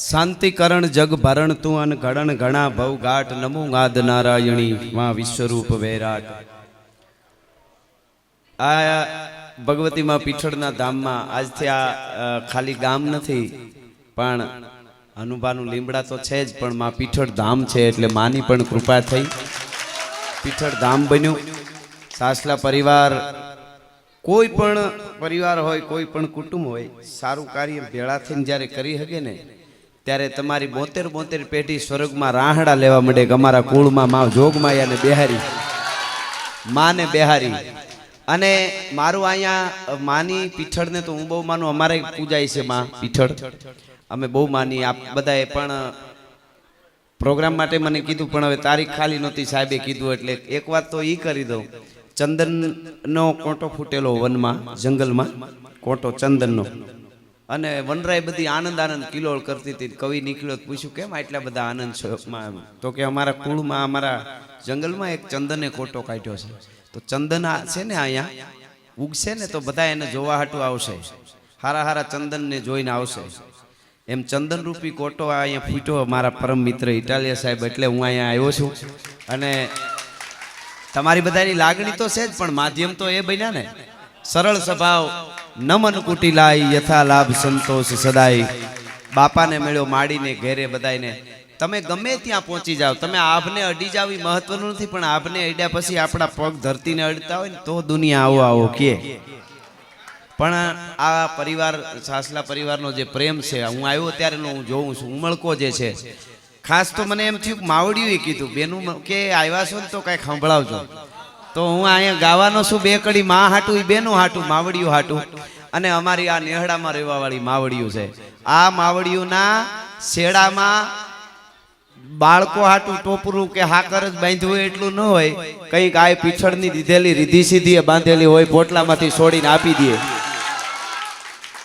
શાંતિકરણ જગ ભરણ તું અન ઘડણ ઘણા ભવ ઘાટ નમો ગાદ નારાયણી માં વિશ્વરૂપ વૈરાટ આ ભગવતીમાં પીઠળના ધામમાં આજથી આ ખાલી ગામ નથી, પણ હનુભાનું લીમડા તો છે જ, પણ માં પીઠળ ધામ છે એટલે માની પણ કૃપા થઈ. પીઠળ ધામ બન્યું. સાસલા પરિવાર, કોઈ પણ પરિવાર હોય, કોઈ પણ કુટુંબ હોય, સારું કાર્ય ભેળા થઈને જ્યારે કરી શકે ને ત્યારે તમારી બોતેર બોતેર પેઢી સ્વર્ગમાં રાહડા લેવા માંડે અમારા કુળમાં માં જોગમાયાને બિહારી. માને બિહારી. અને મારું અહીંયા માની પીઠળને તો હું બહુ માનું, અમારે પૂજાય છે માં પીઠળ. અમે બહુ માની, આપ બધાએ પણ પ્રોગ્રામ માટે મને કીધું, પણ હવે તારીખ ખાલી નહોતી સાહેબે કીધું, એટલે એક વાત તો એ કરી દઉં. ચંદનનો કોટો ફૂટેલો વનમાં, જંગલમાં. કોટો ચંદનનો. અને વનરાય બધી આનંદ આનંદ કિલોળ કરતી હતી. કવિ નીકળ્યો પૂછ્યું, કેમ આટલા બધા આનંદ છો? તો કે અમારા કુળમાં, અમારા જંગલમાં એક ચંદને કોટો કાઢ્યો છે. તો ચંદન છે ને અહીંયા? ઉગશે ને તો બધા એને જોવા હાટું આવશે. હારા હારા ચંદનને જોઈને આવશે. એમ ચંદન રૂપી કોટો અહીંયા ફૂટ્યો. મારા પરમ મિત્ર ઇટાલિયા સાહેબ, એટલે હું અહીંયા આવ્યો છું. અને તમારી બધાની લાગણી તો છે જ, પણ માધ્યમ તો એ બન્યા ને. સરળ સ્વભાવ નમન કુટીલાય યથા લાભ સંતોષ સદાય. બાપાને મેળ્યો માડીને ઘેરે બધાયને. તમે ગમે ત્યાં પહોંચી જાઓ. તમે આભને અડી જાવ એ મહત્વનું નથી, પણ આભને અડ્યા પછી આપણા પગ ધરતીને અડતા હોય ને તો દુનિયા આવો આવો કે પણ આ પરિવાર, સાસલા પરિવારનો જે પ્રેમ છે, હું આવ્યો ત્યારેનો હું જોઉં છું. ઉમળકો જે છે. ખાસ તો મને એમ થયું માવડિયું કીધું, બેનું, કે આવ્યા છો ને તો કાંઈક સંભળાવજો. તો હું અહીંયા ગાવાનો છું, બે કડી માં હાટું બેનું હાટું, માવડિયું હાટું. અને અમારી આ નેહડામાં રહેવાવાળી માવડિયું છે. આ માવડિયુંના શેડામાં બાળકો હાટું ટોપરું કે હાકર જ બાંધ્યું હોય એટલું ન હોય. કંઈક આ પીછળની દીધેલી રીધી સીધી બાંધેલી હોય, પોટલામાંથી છોડીને આપી દે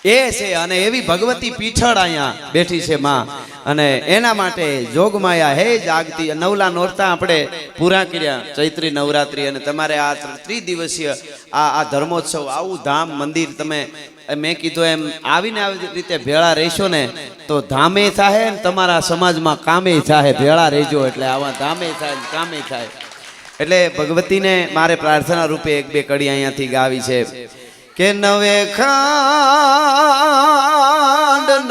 એ છે અને એવી ભગવતી પીછળ અહીંયા બેઠી છે માં. અને એના માટે જોગમાયા, હે જાગતી, નવલા નોરતા આપણે પૂરા કર્યા. ચૈત્રી નવરાત્રી અને તમારે આ ત્રિદિવસીય આ આ ધર્મોત્સવ, આવું ધામ, મંદિર તમે મેં કીધું એમ આવીને આવી રીતે ભેળા રહેશો ને, તો ધામે થાય ને તમારા સમાજમાં કામે થાય, ભેળા રહેજો એટલે આવા ધામે થાય કામે થાય. એટલે ભગવતીને મારે પ્રાર્થના રૂપે એક બે કડી અહીંયાથી ગાવી છે. કે નવે ખાંડ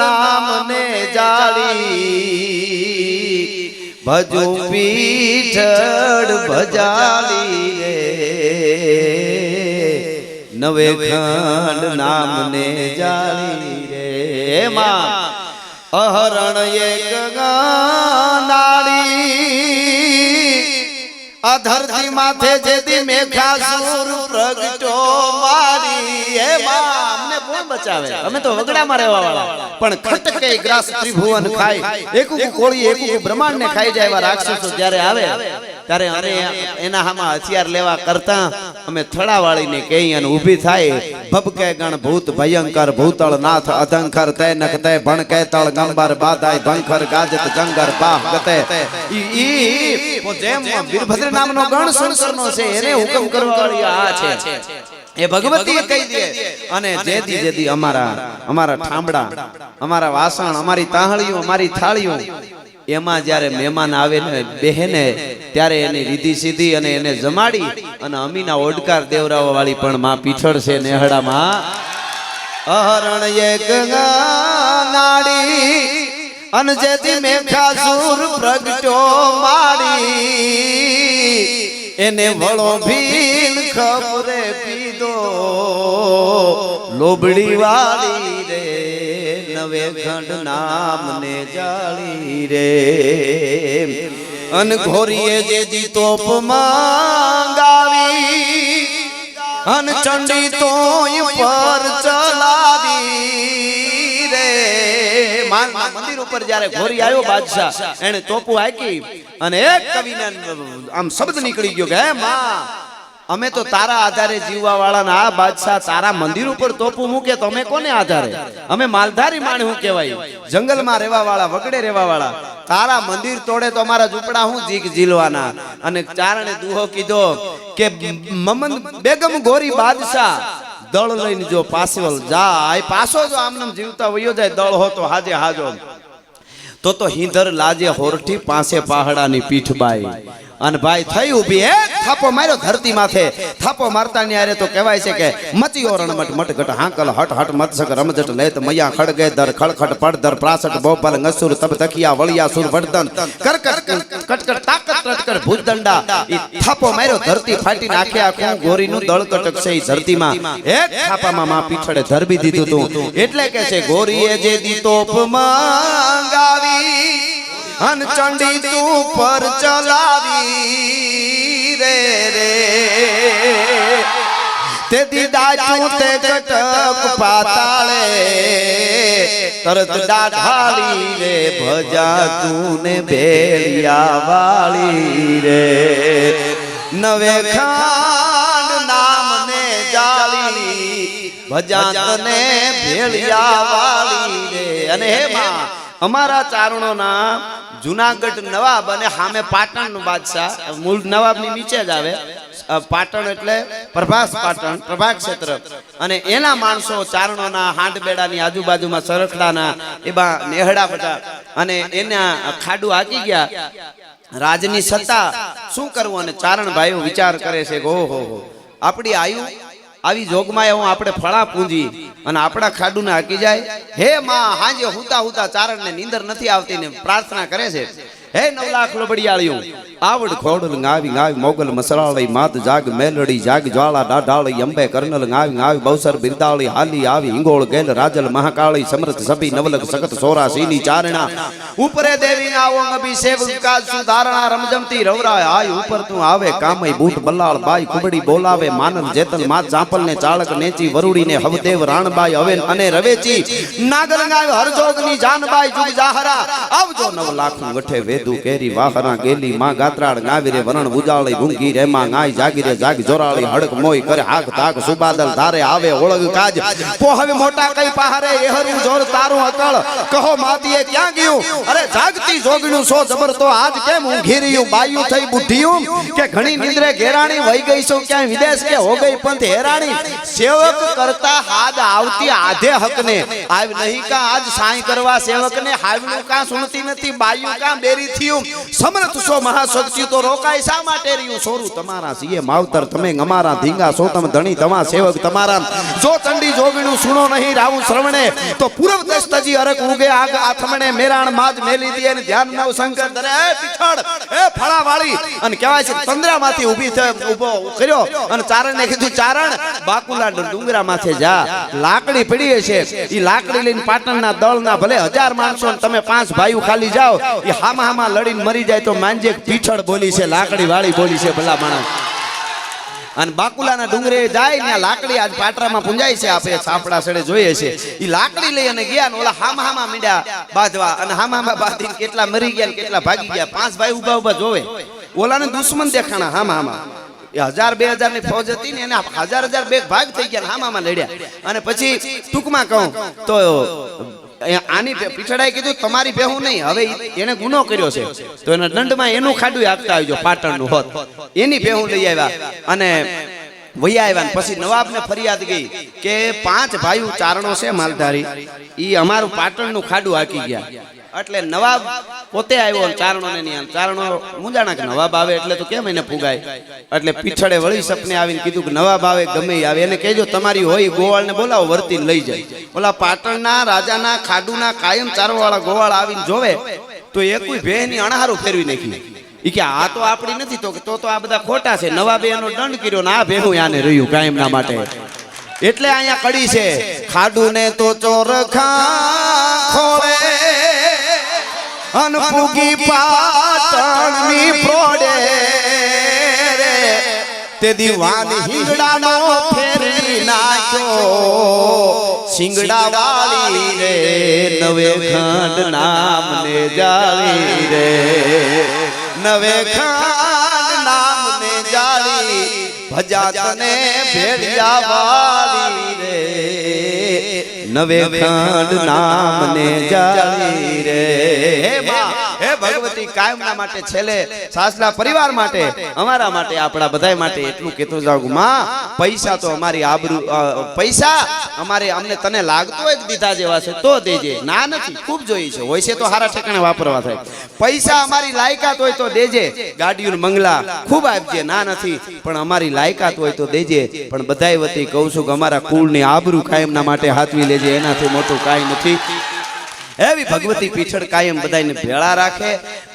નામને જાળી, ભજુ પીઠડ ભજાલી રે. નવે ખંડ નામને જાળી રે. માં અહરણ એક નાળી આ ધરતી માથે જેથી મેઘાસુર પ્રગટો મારી ભયંકર ભૂતળ નાથ અધંકર તય નખ તય ભણ કે તળ ગંબર બાધાય ભંખર ગાજત જંગર બાહ ગતે ઈ ઈ જેમ વીરભદ્ર નામનો છે એને હુકમ કરવા છે એ ભગવતી કહી દે અને જેથી જેથી અમારા અમારા ઠામડા અમારા વાસણ અમારી તાહળીઓ અમારી થાળીઓ એમાં જ્યારે મહેમાન આવે ને બેહને ત્યારે એની રીધી સીધી અને એને જમાડી અને અમીના ઓડકાર દેવરાવા વાળી પણ માં પીઠળ છે નેહડામાં. અહરણ એક નાડી અને જેથી મેઘાસુર પ્રગટો માડી. એને વળો ભીલ ખબરે પીધો લોબડી વાળી રે નવે ખંડ નામને જાળી રે. અનઘોરીએ જે જી તોપ માંગાવી અન ચંડી તોય પર ચલાવી રે. માન મંદિર ઉપર જ્યારે ઘોરી આવ્યો બાદશાહ એને તોપુ હાકી અને એક કવિને આમ શબ્દ નીકળી ગયો કે હે માં અમે તો તારા આધારે જીવવા વાળાના આ બાદશાહ તારા મંદિર ઉપર તોપું મૂકે તો અમે કોને આધારે? અમે માલધારી માણ હું કહેવાય. જંગલમાં રહેવા વાળા વગડે રહેવા વાળા તારા મંદિર તોડે તો અમારા ઝૂંપડા હું જીક ઝીલવાના? અને ચારણે દુહો કીધો કે મમન બેગમ ગોરી બાદશાહ, દળ લઈને જો પાસવલ જાય. પાછો જો આમનામ જીવતા વયો જાય, દળ હો તો હાજે હાજો. તો તો હિંદર લાજે હોરઠી પાસે પહાડાની પીઠ બાઈ. અને ભાઈ થઈ ઊભી, હે? થાપો માર્યો ધરતી માથે. થાપો મારતા ની તો કહેવાય છે કે મચિયો રણમટ મટગટ હાંકલ, હટ હટ મત્સક રમજટ લેત મૈયા ખડગે દર ખડખડ પડદર પ્રાસટ બોપલ, નસુર તબ તખિયા વળિયા સુર વડદન કરકટ કટકટ તાકત ટટકટ ભુજદંડા ઈ થાપો માર્યો ધરતી ફાટી નાખે, આખું ગોરીનું દળ કટકશે ઈ ધરતીમાં. એક થાપામાં માં પીછડે ધરબી દીધું તું. એટલે કે છે, ગોરીએ જે દી તોપ મંગાવી અન ચંડી તું પર ચલાવી રે રે. તે દીદા તું તે કટક પાતાળે, તરત દાઢાળી રે, ભજા તું ને બેલિયા વાળી રે. નવે ખાન નામ ને જાળી, ભજા તને ભેળિયા વાળી રે. અને હે માં અમારા ચારણો ના જુનાગઢ નવાબ અને સામે પાટણ નો બાદશાહ, મૂળ નવાબની નીચે જ આવે. પાટણ એટલે પ્રભાસ પાટણ પ્રભા ક્ષેત્ર. અને એના માણસો ચારણોના હાંડબેડાની આજુબાજુમાં સરખડાના એવા નેહડા બધા. અને એના ખાડું હાકી ગયા. રાજની સત્તા શું કરવું? અને ચારણ ભાઈઓ વિચાર કરે છે ઓહો હો આપણી આયુ આવી જોગમાં હું આપણે ફળા પૂંજી અને આપણા ખાડુને હાકી જાય. હે માં, હાજે હુતા હુતા ચારણને નીંદર નથી આવતી ને પ્રાર્થના કરે છે. હે નવ લાખ લબડિયાળિયું આવડ ખોડલ ગાવી ગાવી મોગલ મસરાળી માત જાગ મેલડી જાગ જ્વાળા ડાઢાળી અંબે કર્નલ ગાવી ગાવી બૌસર બિરદાળી હાલી આવી હિંગોળ ગેલ રાજલ મહાકાળી સમરથ સભી નવલક સખત સોરા સીની ચારણા ઉપરે દેવી આવો અભી સેવ વિકાસ સુધારણા રમજમતી રવરાય આય ઉપર તું આવે કામય બૂટ બલ્લાળ બાઈ કુબડી બોલાવે માનલ જેતલ માત જાપલ ને ચાળક નેચી વરુડી ને હવદેવ રાણબાઈ હવે અને રવેચી નાગલ ગાય હરજોગની જાનબાઈ જુગ જાહરા આવજો નવ લાખ ગઠે વેદુ કેરી વાહરા ગેલી માં ગાત્રાળ ગાવી વરણ ઉજાળી ભૂંગી રે ગાય જાગી જાગ જોરાળી, હડક મોય કરે, હાક તાક સુબાદલ ધારે, આવે ઓળગ કાજ. પોહવે મોટા કઈ પહારે એહરું જોર તારું અકળ. કહો માતીએ ક્યાં ગયું? અરે જાગતી જોગણું સો જબર તો આજ કેમ ઊંઘી રહ્યું? બાયું થઈ બુઢિયું? કે ઘણી નિંદ્રે ઘેરાણી વહી ગઈ છું ક્યાં વિદેશ કે હો ગઈ પંથ હેરાણી? સેવક કરતા હાદ આવતી આધે હકને. આવ નહીં કા આજ સાંઈ કરવા સેવકને, હાવનું કા સુણતી નથી, બાયું કા બેરી થયું? સમરથ સો મહાશક્તિ તો રોકાય, શા માટે રહ્યું? સોરું તમારા સીએ માવતર, તમે અમારા ધીંગા સો તમે ધણી તમા સેવક, તમારા જો ચંડી જોગીનું સુણો નહીં, રાવું શ્રવણે, તો પૂર્વ દસ્તજી અરક ઉગે આગ આથમણે, મેરાણ માજ મેલી દી અને ધ્યાન નવ શંકર ધરે, એ પીછળ એ ફળા વાળી અને કહેવાય છે તંદ્રામાંથી ઊભી થઈ ઊભો કર્યો અને ચારણને કીધું, ચારણ બાકુલા ડુંગરા માથે જા, લાકડી પડી છે. ઈ લાકડી લઈને પાટણના દળના ભલે હજાર માણસો તમે પાંચ ભાઈઓ ખાલી જાઓ એ હામા હામા લડીને મરી જાય તો માંજે પીછળ બોલી છે લાકડી વાળી બોલી છે ભલા માણસ. અને બાકુલાના ડુંગરે જાય ને લાકડી આજ પાટરામાં પૂંજાય છે, આપણે સાપડા સડે જોઈએ છે. એ લાકડી લઈ અને ગયા ઓલા હામા હામા મીડ્યા બાંધવા. અને હામા હામા બાંધી કેટલા મરી ગયા કેટલા ભાગી ગયા. પાંચ ભાઈ ઊભા ઊભા જોવે. ઓલાને દુશ્મન દેખાણા હામા હામા એ હજાર બે હજારની ફોજ હતી ને એના હજાર હજાર બે ભાગ થઈ ગયા હામામાં લડ્યા. અને પછી ટૂંકમાં કહું તો આની પીછડાએ કીધું, તમારી ભેહું નહીં. હવે એને ગુનો કર્યો છે. તો એના દંડમાં એનું ખાડું આપતા આવજો, પાટણનું હોત. એની ભેહું લઈ આવ્યા અને વૈયા આવ્યા ને પછી નવાબને ફરિયાદ ગઈ કે પાંચ ભાઈઓ ચારણો છે માલધારી. એ અમારું પાટણનું ખાડું હાકી ગયા. એટલે નવાબ પોતે આવ્યો ને ચારણોને ચારણો મુંજાણા કે નવાબ આવે એટલે તો કેમ એને ફુગાય એટલે પીછડે વળી સપને આવીને કીધું કે નવાબ આવે, ગમે આવે. એને કહેજો, તમારી હોય ગોવાળને બોલાવો, વર્તીને લઈ જાય. પાટણના રાજાના ખાડુના કાયમ ચારવાળા ગોવાળ આવીને જોવે, તો એකුય ભેની અણહારું ફેરવી નાખી. ઈ કે, આ તો આપણી નથી, તો તો તો આ બધા ખોટા છે. નવાબે એનો દંડ કર્યો ને આ ભેહું આને રહ્યું કાયમના માટે. એટલે અહીંયા કડી છે ખાડુ ને તો ચોરખા ખોળે અનપુગી પાટણની ફોડે રે. તે દીવાન હિંગડાનો ફેરી નાખ્યો. સિંગડા વાળી રે નવે ખંડ નામને જાળી રે. નવે ખંડ નામને જાળી ભજા તને ભેળિયા વાળી રે. નવે ખાંડ નામ ને જાળી રે. હે બા ભગવતી કાયમના માટે છેલે સાસલા પરિવાર માટે, અમારા માટે, આપણા બધા માટે એટલું કહેતો જાઉં માં, પૈસા તો અમારી આબરૂ પૈસા અમારે અમને તને લાગતો હોય દીધા જેવા છે, તો દેજે. ના નથી, ખૂબ જોઈએ છે. હોય છે તો હારા ઠેકાણે વાપરવા થાય. પૈસા અમારી લાયકાત હોય તો દેજે. ગાડીઓ મંગલા ખૂબ આપજે. ના નથી, પણ અમારી લાયકાત હોય તો દેજે. પણ બધાય વતી કહું છું કે અમારા કુળની આબરૂ કાયમના માટે હાથવી લેજે. એનાથી મોટું કાંઈ નથી. એવી ભગવતી પીછળ કાયમ બધાને ભેળા રાખે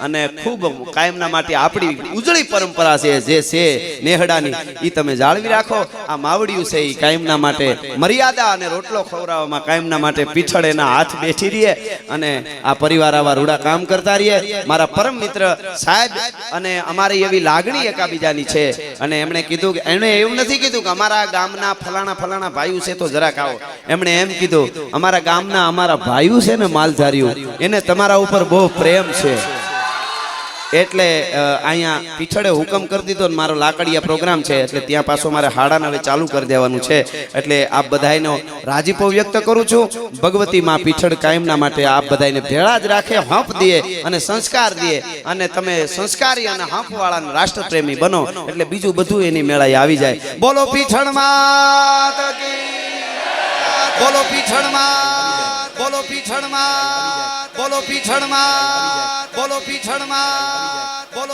અને ખૂબ કાયમના માટે આપણી ઉજળી પરંપરા છે, જે છે નેહડાની એ તમે જાળવી રાખો. આ માવડિયું છે એ કાયમના માટે મર્યાદા અને રોટલો ખવડાવવામાં કાયમના માટે પીછળ એના હાથ બેઠી રહીએ અને આ પરિવાર આવા રૂડા કામ કરતા રહીએ. મારા પરમ મિત્ર સાહેબ અને અમારી એવી લાગણી એકાબીજાની છે અને એમણે કીધું કે એમણે એવું નથી કીધું કે અમારા ગામના ફલાણા ફલાણા ભાઈઓ છે તો જરાક આવો. એમણે એમ કીધું, અમારા ગામના અમારા ભાઈઓ છે ને માલધારીઓ એને તમારા ઉપર બહુ પ્રેમ છે. એટલે અહીંયા પીછળે હુકમ કરી દીધો ને મારો લાકડીયા પ્રોગ્રામ છે, એટલે ત્યાં પાછો મારે હાડાને હવે ચાલુ કરી દેવાનું છે. એટલે આપ બધાયનો રાજીપો વ્યક્ત કરું છું. ભગવતી માં પીછળ કાયમના માટે આપ બધાયને ભેળા જ રાખે હંપ દે અને સંસ્કાર દે અને તમે સંસ્કારી અને હંપ વાળા રાષ્ટ્રપ્રેમી બનો. એટલે બીજું બધું એની મેળાએ આવી જાય. બોલો પીછળ માત બોલો પીછળમાં બોલો પીછળમાં બોલો પીછળમાં બોલો પીછળમાં બોલો